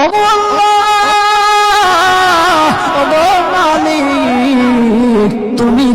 ওগো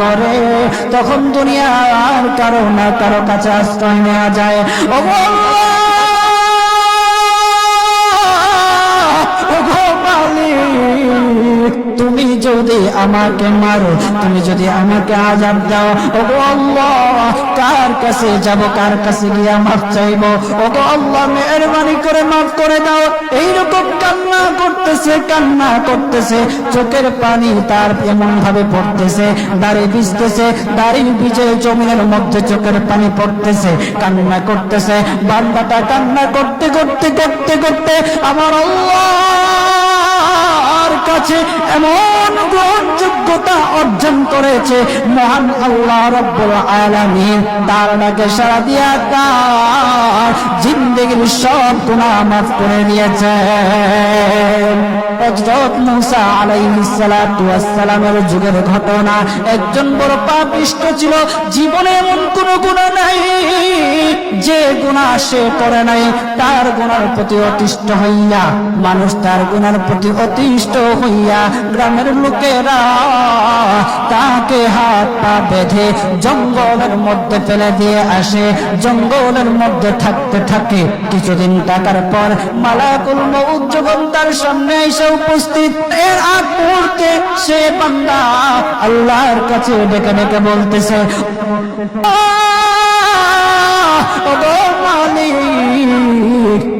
করে তখন দুনিয়ার কারও না কারও কাছে আশ্রয় নেওয়া যায়। ও তুমি যদি আমাকে মারো, তুমি যদি আমাকে আজাব দাও ওগো আল্লাহ! কার কাছে যাব, কার কাছে গিয়ে মাফ চাইব? ওগো আল্লাহ, মেহরবানি করে মাফ করে দাও। এইরকম করতেছে, কান্না করতেছে, চোখের পানি তার এমন ভাবে পড়তেছে, দাড়ি ভিজতেছে, দাড়ি ভিজে জমিনের মধ্যে চোখের পানি পড়তেছে, কান্না করতেছে, বান্দাটা কান্না করতে করতে করতে করতে আমার আল্লাহর কাছে এমন গ্রহণযোগ্যতা অর্জন করেছে মহান আল্লাহ রব্বুল আলামিন। তার ডাকে সারা দিয়া তার জিন্দগির সব গুনাহ মাফ করে দিয়েছে যুগের ঘটনা। একজন বড় পাপিষ্ট ছিল, জীবনে এমন কোন গুনাহ নাই। যে গুনাহ সে করে নাই, তার গুনার প্রতি অতিষ্ঠ হইয়া, মানুষ তার প্রতি অতিষ্ঠ হইয়া গ্রামের লোকেরা তাকে হাত পা বেঁধে জঙ্গলের মধ্যে ফেলে দিয়ে আসে। জঙ্গলের মধ্যে থাকতে থাকে। কিছুদিন থাকার পর মালাকুল তার সামনে এসে উপস্থিত এর আগ মুহূর্তে সে বান্দা আল্লাহর কাছে ডেকে ডেকে বলতেছে ও মালিক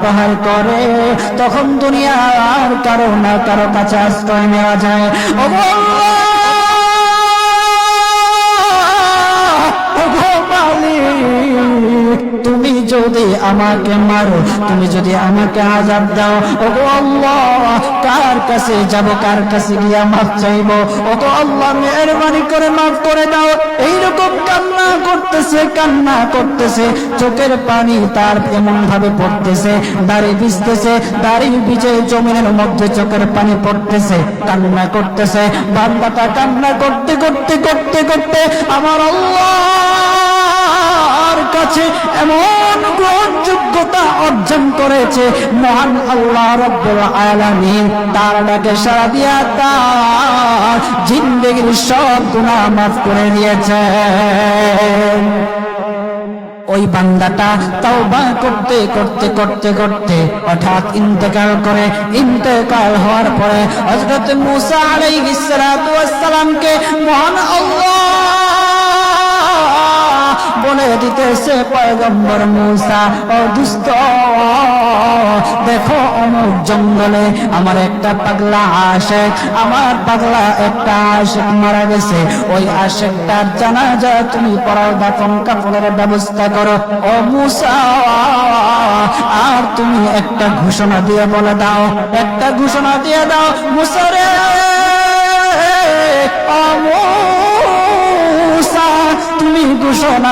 প্রহার করে, তখন দুনিয়ার কারও না কারও কাছে আশ্রয় নেওয়া যায়। ও তুমি যদি আমাকে মারো, তুমি যদি আমাকে আজাব দাও ওগো আল্লাহ! কার কাছে যাব, কার কাছে গিয়া মাফ চাইব? ওগো আল্লাহ, মেহরবানি করে মাফ করে দাও। কান্না করতেছে কান্না করতেছে, চোখের পানি তার এমন ভাবে পড়তেছে, দাড়ি ভিজতেছে, দাড়ি ভিজে জমিনের মধ্যে চোখের পানি পড়তেছে, কান্না করতেছে, বান্দাটা কান্না করতে করতে করতে করতে, আমার আল্লাহর করেছে। মহান আল্লাহ রব্বুল আলামিন তার ডাকে সারা দিয়া তার জিন্দগির সব গুনাহ মাফ করে দিয়েছে। ওই বান্দাটা তাওবা করতে করতে করতে করতে হঠাৎ ইন্তেকাল করে। ইন্তেকাল হওয়ার পরে হযরত মুসা আলাইহিস সালাতু ওয়াস সালামকে মহান আল্লাহ বলে দিতেছে পয়গম্বর মুসা, ও দুস্থ দেখো অমুক জঙ্গলে আমার একটা পাগলা আশেক, আমার পাগলা একটা আশেক মারা গেছে। ওই আশেকটার জানাজা তুমি পড়াও দাফন কাপড়ের ব্যবস্থা করো। ও মুসা, আর তুমি একটা ঘোষণা দিয়ে বলে দাও, একটা ঘোষণা দিয়ে দাও, মুসারে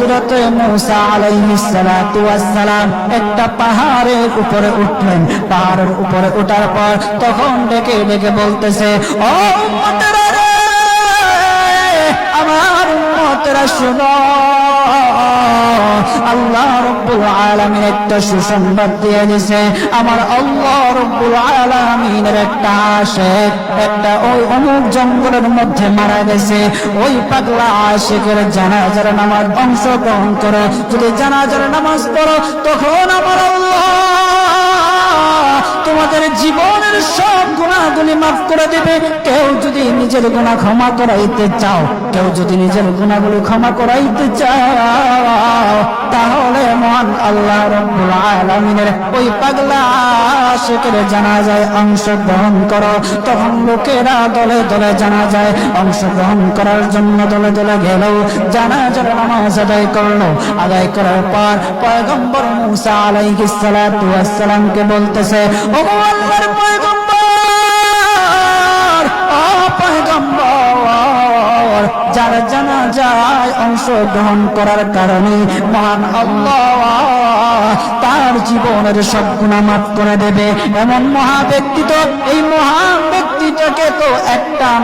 হযরত মুসা আলাইহিস সালাতু ওয়াস সালাম একটা পাহাড়ের উপরে উঠলেন। পাহাড়ের উপরে ওঠার পর তখন ডেকে ডেকে বলতেছে, ও আমার উম্মতেরা শুনো। আল্লাহ রব্বুল আলামিন একটা সুসংবাদ দিয়ে দিছে আমার আল্লাহ রব্বুল আলামিনের একটা আশেক, একটা ওই অমুক জঙ্গলের মধ্যে মারা গেছে। ওই পাগলা আশেকের জানাজার নামাজ অংশগ্রহণ করো। যদি জানাজার নামাজ পড়ো, তখন আমার আল্লাহ তোমাদের জীবনের সব গুণাগুলি মাফ করে দেবে। কেউ যদি নিজের গুণা ক্ষমা করাইতে চাও, কেউ যদি নিজের গুণাগুলি ক্ষমা করাইতে চাও তাহলে মহান আল্লাহ রব্বুল আলামিনের ওই পাগলা আশিকের জানাজায় অংশগ্রহণ করো। তখন লোকেরা দলে দলে জানাজায় অংশগ্রহণ করার জন্য দলে দলে গেল। জানাজার নামাজ আদায় করল। আদায় করার পর পয়গম্বর মুসা আলাইহিস সালাতু ওয়াস সালামকে বলতেছে ও আল্লাহর পয়গম্বর যার জানাজায় অংশগ্রহণ করার কারণে মহান তার জীবনের সব গুণা মাফ করে দেবে। এমন মহা ব্যক্তিত্ব এই একটা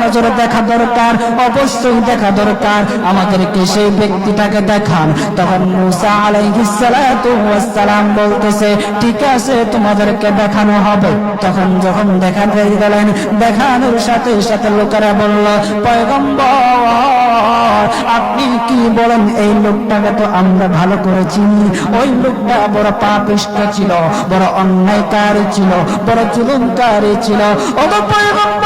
নজরে দেখা দরকার, অবশ্যই দেখা দরকার। আমাদেরকে সেই ব্যক্তিটাকে দেখান। তখন মুসা আলাইহিস সালাতু ওয়াস সালাম বলতেছে, ঠিক আছে, তোমাদেরকে দেখানো হবে। তখন যখন দেখাতে গেলেন, দেখানোর সাথে সাথে লোকেরা বলল, পয়গম্বর, আপনি কি বলেন? এই লোকটাকে তো আমরা ভালো করে চিনি। ওই লোকটা বড় পাপিষ্ট ছিল, বড় অন্যায়কারী ছিল, বড় জুলুমকারী ছিল। ও পয়গম্বর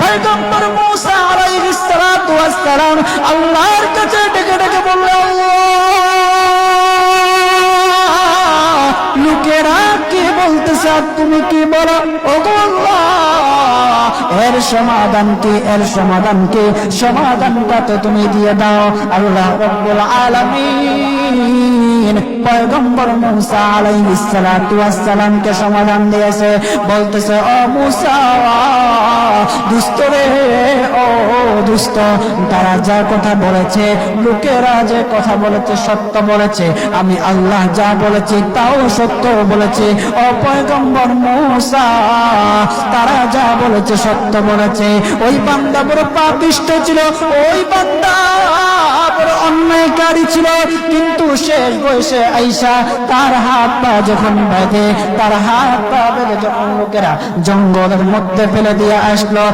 পয়গম্বর মুসা আলাইহিস সালাতু ওয়াস সালাম আল্লাহর কাছে ডেকে ডেকে বলল, আল্লাহ, লোকেরা কি বলতেছে তুমি কি বলো? ও আল্লাহ। এর সমাধান কি, এর সমাধান কি? সমাধানটা তো তুমি দিয়ে দাও, আল্লাহ রব্বুল আলামিন পয়গম্বর মুসা আলাইহিস সালাতু ওয়াস সালামকে সমাধান দিয়েছে, বলতেছে, ও মুসা, দুষ্ট রে, ও দুষ্ট, তারা যা কথা বলেছে, লোকেরা যে কথা বলেছে সত্য বলেছে, আমি আল্লাহ যা বলেছি তাও সত্য বলেছে, ও পয়গম্বর মুসা, তারা যা বলেছে সত্য বলেছে ওই বান্দা বড় পাপিষ্ট ছিল, ওই বান্দা বড় অন্যায়কারী ছিল। কিন্তু শেষ বয়সে আইসা তার হাত পা যখন বেঁধে, তার হাত পা বেঁধে যখন লোকেরা জঙ্গলের মধ্যে ফেলে দিয়ে আসলো